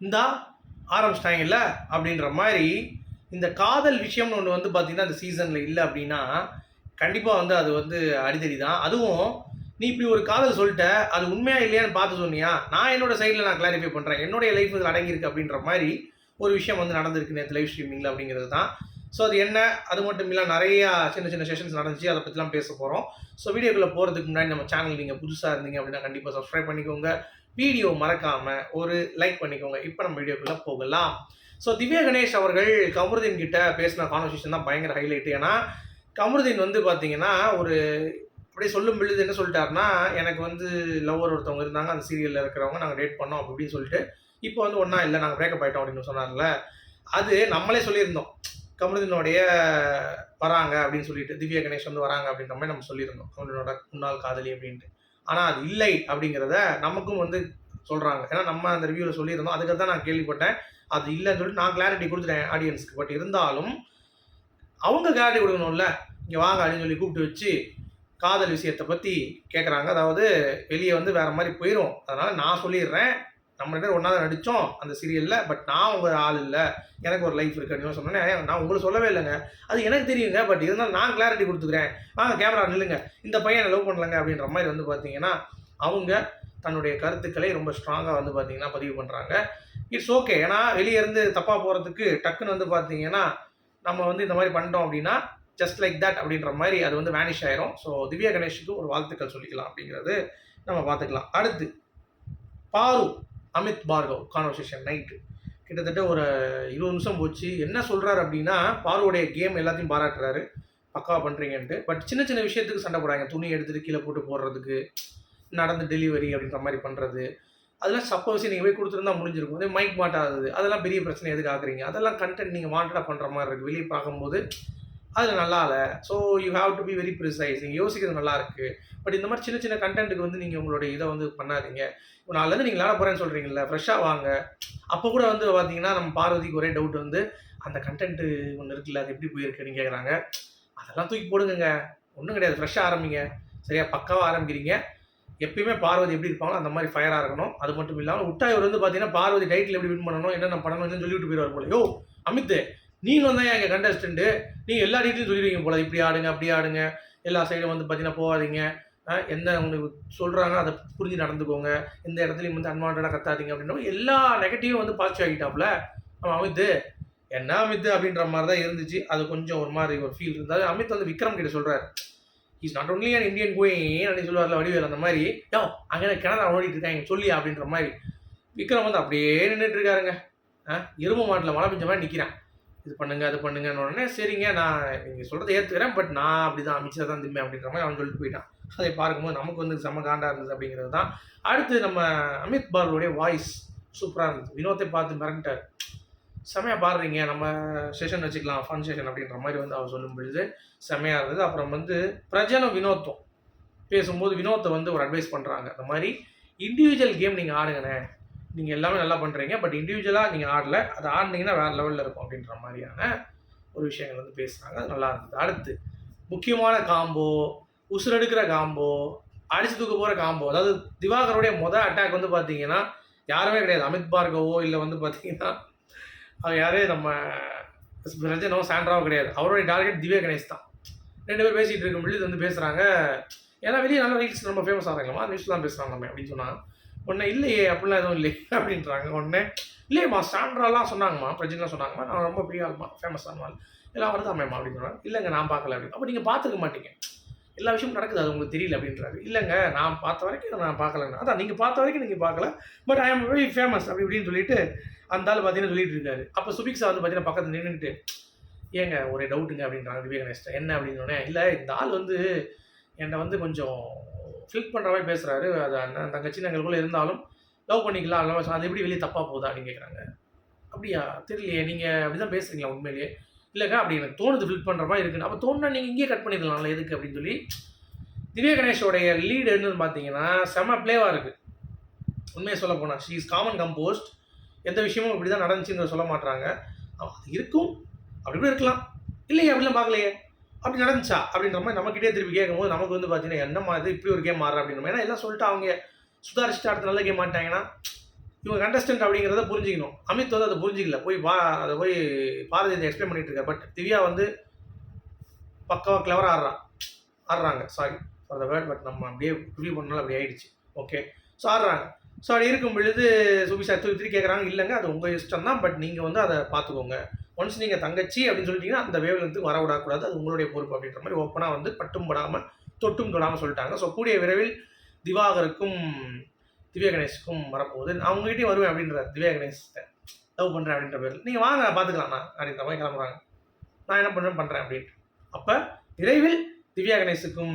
இந்தா ஆரம்பிச்சிட்டாங்கல்ல அப்படின்ற மாதிரி இந்த காதல் விஷயம்னு ஒன்று வந்து பார்த்திங்கன்னா அந்த சீசனில் இல்லை அப்படின்னா கண்டிப்பாக வந்து அது வந்து அடிதடி தான் அதுவும் நீ இப்படி ஒரு காதல் சொல்லிட்ட அது உண்மையாக இல்லையான்னு பார்த்து சொன்னியா? நான் என்னோட சைடில் நான் கிளாரிஃபை பண்ணுறேன் என்னுடைய லைஃப் இதில் அடங்கியிருக்கு அப்படின்ற மாதிரி ஒரு விஷயம் வந்து நடந்திருக்கு நேற்று லைவ் ஸ்ட்ரீமிங்கில் அப்படிங்கிறது தான். ஸோ அது என்ன? அது மட்டும் இல்லை நிறையா சின்ன சின்ன செஷன்ஸ் நடந்துச்சு. அதை பற்றிலாம் பேச போகிறோம் ஸோ வீடியோக்குள்ளே போகிறதுக்கு முன்னாடி நம்ம சேனல் நீங்கள் புதுசாக இருந்தீங்க அப்படின்னா கண்டிப்பாக சப்ஸ்கிரைப் பண்ணிக்கோங்க. வீடியோ மறக்காமல் ஒரு லைக் பண்ணிக்கோங்க. இப்போ நம்ம வீடியோக்குள்ளே போகலாம். ஸோ திவ்யா கணேஷ் அவர்கள் கமருதீன் கிட்ட பேசின கான்வர்சேஷன் தான் பயங்கர ஹைலைட் ஏன்னா கமருதீன் வந்து பார்த்தீங்கன்னா ஒரு அப்படியே சொல்லும் பொழுது என்ன சொல்லிட்டாருன்னா எனக்கு வந்து லவ்வர் ஒருத்தவங்க இருந்தாங்க அந்த சீரியலில் இருக்கிறவங்க நாங்கள் டேட் பண்ணோம் அப்படின்னு சொல்லிட்டு இப்போ வந்து ஒன்றா இல்லை நாங்கள் பிரேக்கப் ஆகிட்டோம் அப்படின்னு சொன்னார்ல. அது நம்மளே சொல்லியிருந்தோம். கமருதீனுடைய வராங்க அப்படின்னு சொல்லிட்டு திவ்யா கணேஷ் வந்து வராங்க அப்படின்ற மாதிரி நம்ம சொல்லியிருந்தோம். கமருதீனோட முன்னாள் காதலி அப்படின்ட்டு. ஆனால் அது இல்லை அப்படிங்கிறத நமக்கும் வந்து சொல்கிறாங்க ஏன்னா நம்ம அந்த ரிவ்யூவில் சொல்லியிருந்தோம். அதுக்கு தான் நான் கேள்விப்பட்டேன். அது இல்லைன்னு சொல்லிட்டு நான் கிளாரிட்டி கொடுத்துட்டேன் ஆடியன்ஸ்க்கு பட் இருந்தாலும் அவங்க கிளாரிட்டி கொடுக்கணும்ல. இங்கே வாங்க அப்படின்னு சொல்லி கூப்பிட்டு வச்சு காதல் விஷயத்தை பற்றி கேட்குறாங்க அதாவது வெளியே வந்து வேறு மாதிரி போயிடும் அதனால் நான் சொல்லிடுறேன். நம்ம ரெண்டு ஒன்றா தான் நடித்தோம் அந்த சீரியலில் பட் நான் உங்கள் ஆள் இல்லை. எனக்கு ஒரு லைஃப் இருக்கு அப்படின்னு சொன்னேன் நான் உங்களுக்கு சொல்லவே இல்லைங்க. அது எனக்கு தெரியுங்க பட் இருந்தாலும் நான் கிளாரிட்டி கொடுத்துக்கிறேன். வாங்க கேமரா நில்லுங்க. இந்த பையனை லவ் பண்ணலங்க அப்படின்ற மாதிரி வந்து பார்த்தீங்கன்னா அவங்க தன்னுடைய கருத்துக்களை ரொம்ப ஸ்ட்ராங்காக வந்து பார்த்தீங்கன்னா பதிவு பண்ணுறாங்க இட்ஸ் ஓகே ஏன்னா வெளியே இருந்து தப்பாக போகிறதுக்கு டக்குன்னு வந்து பார்த்தீங்கன்னா நம்ம வந்து இந்த மாதிரி பண்ணிட்டோம் அப்படின்னா ஜஸ்ட் லைக் தட் அப்படின்ற மாதிரி அது வந்து வேனிஷ் ஆயிரும். ஸோ திவ்யா கணேஷுக்கு ஒரு வாழ்த்துக்கள் சொல்லிக்கலாம் அப்படிங்கிறது நம்ம பார்த்துக்கலாம் அடுத்து பாரு. அமித் பார்கவ் கான்வர்சேஷன் நைட்டு கிட்டத்தட்ட ஒரு இருபது நிமிஷம் போச்சு. என்ன சொல்கிறாரு அப்படின்னா பார்வோடைய கேம் எல்லாத்தையும் பாராட்டுறாரு. பக்காவாக பண்ணுறீங்கன்ட்டு பட் சின்ன சின்ன விஷயத்துக்கு சண்டை போடுறாங்க. துணி எடுத்துகிட்டு கீழே போட்டு போடுறதுக்கு நடந்து டெலிவரி அப்படின்ற மாதிரி பண்ணுறது அதெல்லாம் சப்போஸ் நீங்கள் போய் கொடுத்துருந்தா முடிஞ்சிருக்கும். அதே மைக் மாட்டாது அதெல்லாம் பெரிய பிரச்சனை எதுக்கு ஆக்குறீங்க? அதெல்லாம் கண்டென்ட் நீங்கள் வாண்டடாக பண்ணுற மாதிரி இருக்குது வெளியே பார்க்கும்போது அதில் நல்லா இல்லை so you have to be very precise நீங்கள் யோசிக்கிறது நல்லா இருக்குது பட் இந்த மாதிரி சின்ன சின்ன கண்டென்ட்டுக்கு வந்து நீங்கள் உங்களுடைய இதை வந்து பண்ணாதீங்க. இப்போ நாளிலேருந்து நீங்கள் விளாட போகிறேன்னு சொல்கிறீங்களா ஃப்ரெஷ்ஷாக வாங்க. அப்போ கூட வந்து பார்த்தீங்கன்னா நம்ம பார்வதிக்கு ஒரே டவுட் வந்து அந்த கண்டென்ட்டு ஒன்று இருக்குல்ல அது எப்படி போயிருக்குன்னு கேட்குறாங்க அதெல்லாம் தூக்கி போடுங்க ஒன்றும் கிடையாது. ஃப்ரெஷ்ஷாக ஆரம்பிங்க. சரியா? பக்காவாக ஆரம்பிக்கிறீங்க. எப்பயுமே பார்வதி எப்படி இருப்பாங்களோ அந்த மாதிரி ஃபயராக இருக்கணும். அது மட்டும் இல்லாமல் உட்டாயூர் வந்து பார்த்தீங்கன்னா பார்வதி டைட்டில் எப்படி வின் பண்ணணும் என்னென்ன பண்ணணும்னு சொல்லிவிட்டு போயிடுவார் போல. யோ அமித் நீங்கள் வந்தால் எங்கள் கண்டஸ்டண்ட்டு நீங்கள் எல்லா டீட்டெயிலும் சொல்லிடுவீங்க போல. இப்படி ஆடுங்க அப்படி ஆடுங்க. எல்லா சைடும் வந்து பார்த்தீங்கன்னா போகாதீங்க. என்ன உங்களுக்கு சொல்கிறாங்க அதை புரிஞ்சு நடந்துக்கோங்க. எந்த இடத்துலையும் வந்து அன்வான்டாக கத்தாதீங்க அப்படின்னா எல்லா நெகட்டிவும் வந்து பாசிட்டிவ் ஆகிட்டாப்புல. நம்ம அமித்து என்ன அமித் அப்படின்ற மாதிரி தான் இருந்துச்சு. அது கொஞ்சம் ஒரு மாதிரி ஒரு ஃபீல் இருந்தது. அமித் வந்து விக்ரம் கிட்ட சொல்கிறார் is not only an Indian coin அப்படின்னு சொல்லுவார்ல வடிவேல் அந்த மாதிரி. யோ அங்கே கிணறு ஓடிட்டு இருக்காங்க சொல்லி அப்படின்ற மாதிரி. விக்ரம் வந்து அப்படியே நின்றுட்டு இருக்காருங்க. ஆ எரும மாட்டில் மழை பெஞ்ச மாதிரி நிற்கிறேன் இது பண்ணுங்க அது பண்ணுங்கன்னு உடனே சரிங்க நான் நீங்கள் சொல்கிறத ஏற்றுக்கிறேன் பட் நான் அப்படி தான் அமைச்சர் தான் திம்பேன் அப்படின்ற மாதிரி அவன் சொல்லிட்டு போயிட்டான். அதை பார்க்கும்போது நமக்கு வந்து செம காண்டாக இருந்தது அப்படிங்கிறது தான். அடுத்து நம்ம அமித் பாலுடைய வாய்ஸ் சூப்பராக இருந்தது. வினோத்தை பார்த்து மிரண்டார் செமையாக பாடுறீங்க நம்ம செஷன் வச்சுக்கலாம் ஃபன் செஷன் அப்படின்ற மாதிரி வந்து அவர் சொல்லும் பொழுது செமையாக இருந்தது. அப்புறம் வந்து பிரஜனும் வினோத்தும் பேசும்போது வினோத்தை வந்து ஒரு அட்வைஸ் பண்ணுறாங்க இந்த மாதிரி இண்டிவிஜுவல் கேம் நீங்கள் ஆடுங்கண்ணே. நீங்கள் எல்லாமே நல்லா பண்ணுறீங்க பட் இண்டிவிஜுவலாக நீங்கள் ஆடல அதை ஆடினீங்கன்னா வேறு லெவலில் இருக்கும் அப்படின்ற மாதிரியான ஒரு விஷயங்கள் வந்து பேசுகிறாங்க அது நல்லா இருந்தது. அடுத்து முக்கியமான காம்போ உசுரெடுக்கிற காம்போ அடிச்சு தூக்க போகிற காம்போ அதாவது திவாகருடைய மொதல் அட்டாக் வந்து பார்த்தீங்கன்னா யாருமே கிடையாது. அமித் பார்கவோ இல்லை வந்து பார்த்தீங்கன்னா அவர் யாரே? நம்ம ரஜனோ சாண்ட்ராவோ கிடையாது. அவருடைய டார்கெட் திவ்யா கணேஷ் தான். ரெண்டு பேர் பேசிகிட்டு இருக்கும் பொழுது வந்து பேசுகிறாங்க ஏன்னா வெளியே நல்ல ரீல்ஸ் ரொம்ப ஃபேமஸ் ஆகிறாங்களா நியூஸ் தான் பேசுகிறாங்க நம்ம அப்படின்னு சொன்னாங்க. உடனே இல்லையே அப்படிலாம் எதுவும் இல்லை அப்படின்றாங்க. உடனே இல்லையம்மா சாண்ட்ராலாம் சொன்னாங்கம்மா பிரஜின்லாம் சொன்னாங்கம்மா நான் ரொம்ப பெரிய ஆள்மா ஃபேமஸ் ஆனவாள் எல்லாம் வருதாமேம்மா அப்படின்னு சொன்னாங்க. இல்லைங்க நான் பார்க்கல அப்படின்னு. அப்போ நீங்கள் பார்த்துக்க மாட்டீங்க. எல்லா விஷயமும் நடக்குது அது உங்களுக்கு தெரியல அப்படின்றாரு. இல்லைங்க நான் பார்த்த வரைக்கும் நான் பார்க்கலங்க. அதான் நீங்கள் பார்த்த வரைக்கும் நீங்கள் பார்க்கல but I am very famous அப்படி இப்படின்னு சொல்லிட்டு அந்த ஆள் பார்த்தீங்கன்னா சொல்லிட்டு இருக்காரு. அப்போ சுபிக்ஸா வந்து பார்த்தீங்கன்னா பக்கத்தில் நின்றுட்டு ஏங்க ஒரே டவுட்டுங்க அப்படின்றாங்க திவ்யா என்ன அப்படின்னு சொன்னேன் இல்லை இந்த ஆள் வந்து என்னை வந்து கொஞ்சம் ஃபில்ட் பண்ணுற மாதிரி பேசுகிறாரு அது அண்ணன் தங்கச்சி எங்களுக்குள்ளே இருந்தாலும் லவ் பண்ணிக்கலாம். அதெல்லாம் அது எப்படி வெளியே தப்பாக போகுதா அப்படின்னு கேட்குறாங்க அப்படியா? தெரியலையே. நீங்கள் அப்படி தான் பேசுகிறீங்களா உண்மையிலேயே? இல்லைக்கா அப்படி எனக்கு தோணுது ஃபில்ட் பண்ணுற மாதிரி இருக்குன்னு. அப்போ தோணுனா நீங்கள் இங்கேயே கட் பண்ணிடலாம்ல எதுக்கு அப்படின்னு சொல்லி திவ்யா கணேஷோடைய லீடு என்னன்னு பார்த்தீங்கன்னா செம ப்ளேவாக இருக்குது உண்மையை சொல்ல போனால் ஷீ இஸ் காமன் கம்போஸ்ட் எந்த விஷயமும் இப்படி தான் நடந்துச்சுன்னு சொல்ல மாட்டாங்க அது இருக்கும். அப்படி கூட இருக்கலாம். இல்லையே அப்படிலாம் பார்க்கலையே. அப்படி நடந்துச்சா? அப்படின்ற மாதிரி நம்மக்கிட்டே திருப்பி கேட்கும்போது நமக்கு வந்து பார்த்தீங்கன்னா என்னம்மா இது? இப்படி ஒரு கேம் மாறுற அப்படின்ற மாதிரி. ஏன்னா எல்லாம் சொல்லிட்டு அவங்க சுதாரிச்சுட்டு அடுத்த நல்ல கேம் மாட்டாங்கன்னா இவங்க கண்டஸ்டன்ட் அப்படிங்கிறத புரிஞ்சுக்கணும். அமித் வந்து அதை புரிஞ்சிக்கல. போய் பா அதை போய் பாரதி எக்ஸ்பிளைன் பண்ணிட்டு இருக்காரு. பட் திவ்யா வந்து பக்காவாக கிளவராக ஆடுறான் ஆடுறாங்க. Sorry for the word but நம்ம அப்படியே ரிவ்யூ பண்ணாலும் அப்படி ஆயிடுச்சு. ஓகே ஸோ ஆடுறாங்க. ஸோ அப்படி இருக்கும் பொழுது சுபிஷா திருப்பி கேட்குறாங்க. இல்லைங்க அது உங்கள் இஷ்டம் தான் பட் நீங்கள் வந்து அதை பார்த்துக்கோங்க. ஒன்ஸ் நீங்கள் தங்கச்சி அப்படின்னு சொல்லிட்டீங்கன்னா அந்த வேவ்லேருந்து வர விடக்கூடாது. அது உங்களுடைய பொறுப்பு அப்படின்ற மாதிரி ஓப்பனாக வந்து பட்டும் படாமல் தொட்டும் தொடாமல் சொல்லிட்டாங்க. ஸோ கூடிய விரைவில் திவாகருக்கும் திவ்யா கணேஷுக்கும் வரப்போகுது. நான் உங்ககிட்டயும் வருவேன் அப்படின்ற திவ்யா கணேஷ்கிட்ட லவ் பண்ணுறேன் அப்படின்ற பேர் நீங்கள் வாங்க பார்த்துக்கலாம்ண்ணா அப்படின்ற மாதிரி கிளம்புறாங்க. நான் என்ன பண்ணுறேன் பண்ணுறேன் அப்படின்ட்டு. அப்போ விரைவில் திவ்யா கணேஷுக்கும்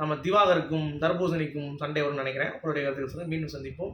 நம்ம திவாகருக்கும் தர்பூசணிக்கும் சண்டை வரும்னு நினைக்கிறேன். உங்களுடைய கருத்துக்கள் மீண்டும் சந்திப்போம்.